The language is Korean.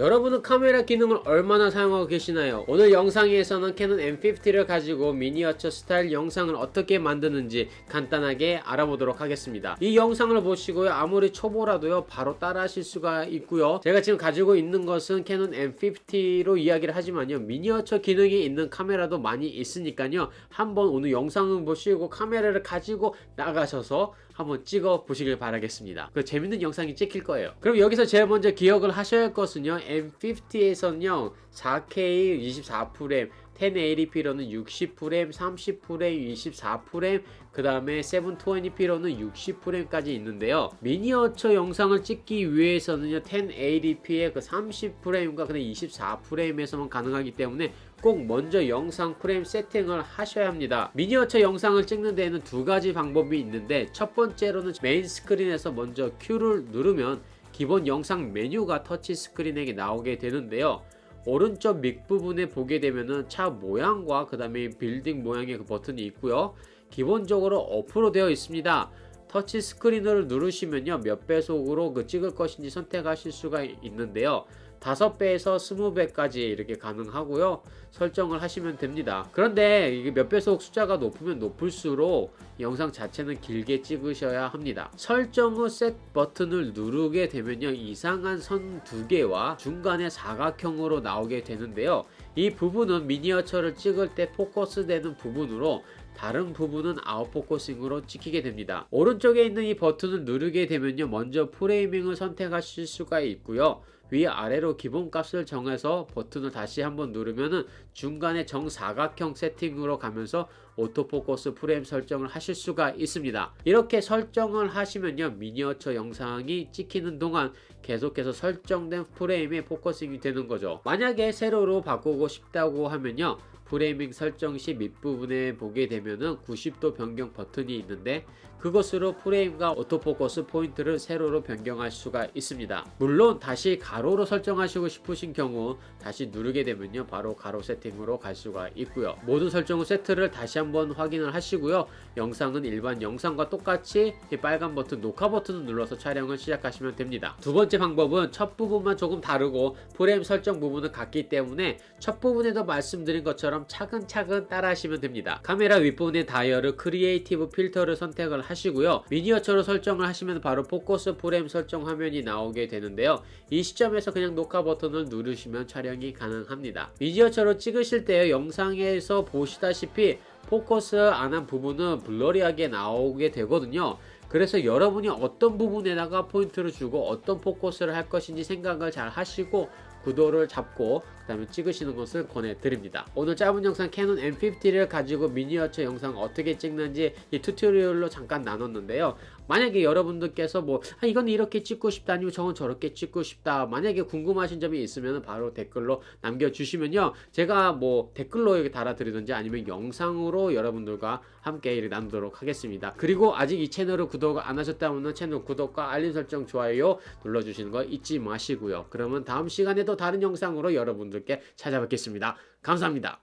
여러분은 카메라 기능을 얼마나 사용하고 계시나요? 오늘 영상에서는 캐논 M50를 가지고 미니어처 스타일 영상을 어떻게 만드는지 간단하게 알아보도록 하겠습니다. 이 영상을 보시고요. 아무리 초보라도요. 바로 따라 하실 수가 있고요. 제가 지금 가지고 있는 것은 캐논 M50로 이야기를 하지만요. 미니어처 기능이 있는 카메라도 많이 있으니까요. 한번 오늘 영상을 보시고 카메라를 가지고 나가셔서 한번 찍어 보시길 바라겠습니다. 그 재밌는 영상이 찍힐 거예요. 그럼 여기서 제일 먼저 기억을 하셔야 할 것은요. M50에서는요. 4K 24프레임 1080p로는 60프레임, 30프레임, 24프레임, 그 다음에 720p로는 60프레임까지 있는데요. 미니어처 영상을 찍기 위해서는요, 1080p의 그 30프레임과 그 24프레임에서만 가능하기 때문에 꼭 먼저 영상 프레임 세팅을 하셔야 합니다. 미니어처 영상을 찍는 데에는 두 가지 방법이 있는데, 첫 번째로는 메인 스크린에서 먼저 Q를 누르면 기본 영상 메뉴가 터치 스크린에게 나오게 되는데요. 오른쪽 밑부분에 보게 되면은 차 모양과 그 다음에 빌딩 모양의 그 버튼이 있고요. 기본적으로 어프로 되어 있습니다. 터치 스크린을 누르시면요. 몇 배속으로 그 찍을 것인지 선택하실 수가 있는데요. 5배에서 20배까지 이렇게 가능하고요. 설정을 하시면 됩니다. 그런데 이게 몇 배속 숫자가 높으면 높을수록 영상 자체는 길게 찍으셔야 합니다. 설정 후 셋 버튼을 누르게 되면요. 이상한 선 두 개와 중간에 사각형으로 나오게 되는데요. 이 부분은 미니어처를 찍을 때 포커스 되는 부분으로 다른 부분은 아웃포커싱으로 찍히게 됩니다. 오른쪽에 있는 이 버튼을 누르게 되면요. 먼저 프레이밍을 선택하실 수가 있고요. 위아래로 기본값을 정해서 버튼을 다시 한번 누르면은 중간에 정사각형 세팅으로 가면서 오토포커스 프레임 설정을 하실 수가 있습니다. 이렇게 설정을 하시면요. 미니어처 영상이 찍히는 동안 계속해서 설정된 프레임에 포커싱이 되는 거죠. 만약에 세로로 바꾸고 싶다고 하면요. 프레이밍 설정 시 밑부분에 보게 되면은 90도 변경 버튼이 있는데 그것으로 프레임과 오토포커스 포인트를 세로로 변경할 수가 있습니다. 물론 다시 가로로 설정하시고 싶으신 경우 다시 누르게 되면요 바로 가로 세팅으로 갈 수가 있고요. 모든 설정 후 세트를 다시 한번 확인을 하시고요. 영상은 일반 영상과 똑같이 이 빨간 버튼 녹화 버튼을 눌러서 촬영을 시작하시면 됩니다. 두 번째 방법은 첫 부분만 조금 다르고 프레임 설정 부분은 같기 때문에 첫 부분에도 말씀드린 것처럼 차근차근 따라 하시면 됩니다. 카메라 윗부분의 다이얼을 크리에이티브 필터를 선택을 하시고요. 미니어처로 설정을 하시면 바로 포커스 프레임 설정 화면이 나오게 되는데요. 이 시점에서 그냥 녹화 버튼을 누르시면 촬영이 가능합니다. 미니어처로 찍으실 때 영상에서 보시다시피 포커스 안 한 부분은 블러리하게 나오게 되거든요. 그래서 여러분이 어떤 부분에다가 포인트를 주고 어떤 포커스를 할 것인지 생각을 잘 하시고 구도를 잡고 그 다음에 찍으시는 것을 권해드립니다. 오늘 짧은 영상 캐논 M50를 가지고 미니어처 영상 어떻게 찍는지 이 튜토리얼로 잠깐 나눴는데요. 만약에 여러분들께서 뭐 아, 이건 이렇게 찍고 싶다 아니면 저건 저렇게 찍고 싶다 만약에 궁금하신 점이 있으면 바로 댓글로 남겨주시면요. 제가 뭐 댓글로 달아드리든지 아니면 영상으로 여러분들과 함께 나누도록 하겠습니다. 그리고 아직 이 채널을 구독 안 하셨다면 채널 구독과 알림 설정 좋아요 눌러주시는 거 잊지 마시고요. 그러면 다음 시간에도 다른 영상으로 여러분들께 찾아뵙겠습니다. 감사합니다.